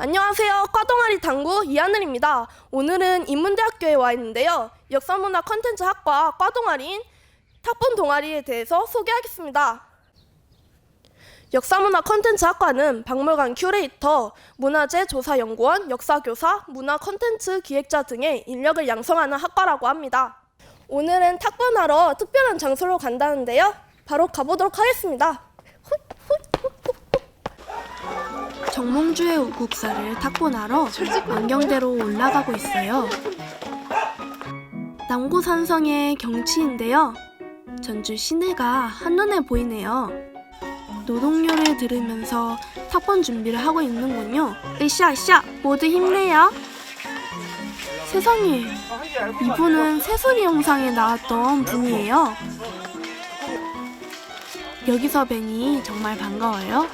안녕하세요. 과동아리 당구 이하늘입니다. 오늘은 인문대학교에 와 있는데요. 역사문화 컨텐츠 학과 과동아리인 탁본 동아리에 대해서 소개하겠습니다. 역사문화 컨텐츠 학과는 박물관 큐레이터, 문화재 조사연구원, 역사교사, 문화 컨텐츠 기획자 등의 인력을 양성하는 학과라고 합니다. 오늘은 탁본하러 특별한 장소로 간다는데요. 바로 가보도록 하겠습니다. 정몽주의 우국사를 탁본하러 안경대로 올라가고 있어요. 남고산성의 경치인데요. 전주 시내가 한눈에 보이네요. 노동요를 들으면서 탁본 준비를 하고 있는군요. 으쌰 으쌰 모두 힘내요. 세상에 이분은 새소리 영상에 나왔던 분이에요. 여기서 뵈니 정말 반가워요.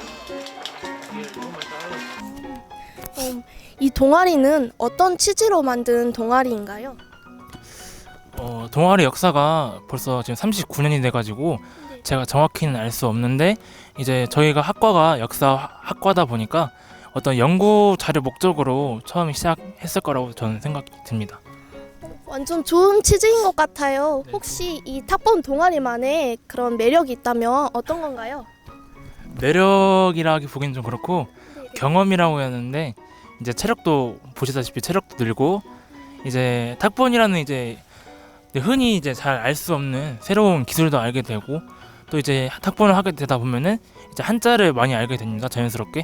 음, 이 동아리는 어떤 취지로 만든 동아리인가요? 어, 동아리 역사가 벌써 지금 39년이 돼가지고 제가 정확히는 알 수 없는데 이제 저희가 학과가 역사 하- 학과다 보니까 어떤 연구 자료 목적으로 처음 시작했을 거라고 저는 생각이 듭니다. 완전 좋은 취지인 것 같아요. 혹시 이 탁본 동아리만의 그런 매력이 있다면 어떤 건가요? 매력이라기 보기엔 좀 그렇고 경험이라고 했는데 이제 체력도 보시다시피 체력도 늘고 이제 탁본이라는 이제 흔히 이제 잘 알 수 없는 새로운 기술도 알게 되고 또 이제 탁본을 하게 되다 보면은 이제 한자를 많이 알게 됩니다 자연스럽게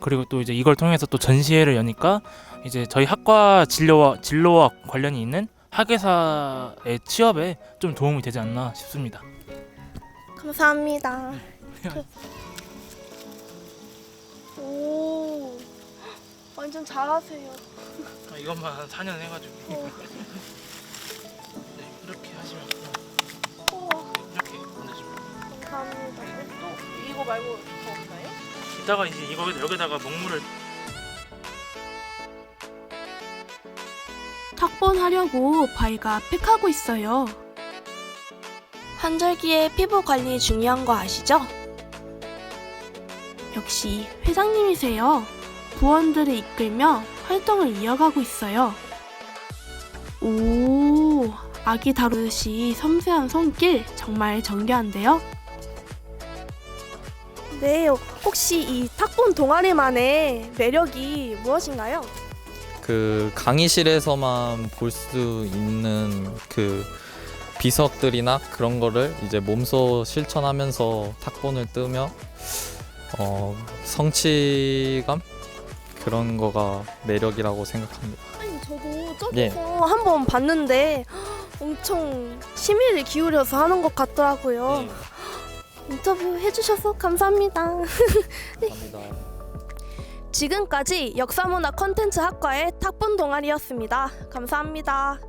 그리고 또 이제 이걸 통해서 또 전시회를 여니까 이제 저희 학과 진로와 진로와 관련이 있는 학예사의 취업에 좀 도움이 되지 않나 싶습니다. 감사합니다. 완전 잘하세요. 아, 이것만 한 4년 해가지고 어. 네, 이렇게 하시면 우와, 이렇게 보내주면 감사합니다. 또 이거 말고 더 없나요? 이따가 이제 이거 여기다가 먹물을 탁본 하려고 바위가 팩하고 있어요. 환절기에 피부 관리 중요한 거 아시죠? 역시 회장님이세요. 부원들을 이끌며 활동을 이어가고 있어요. 오, 아기 다루듯이 섬세한 손길 정말 정교한데요? 네, 혹시 이 탁본 동아리만의 매력이 무엇인가요? 그 강의실에서만 볼 수 있는 그 비석들이나 그런 거를 이제 몸소 실천하면서 탁본을 뜨며 어, 성취감 그런 거가 매력이라고 생각합니다. 아니 저도 예. 저기서 한번 봤는데 엄청 심의를 기울여서 하는 것 같더라고요. 인터뷰 해주셔서 감사합니다. 감사합니다. 지금까지 역사문화 컨텐츠 학과의 탁본 동아리였습니다. 감사합니다.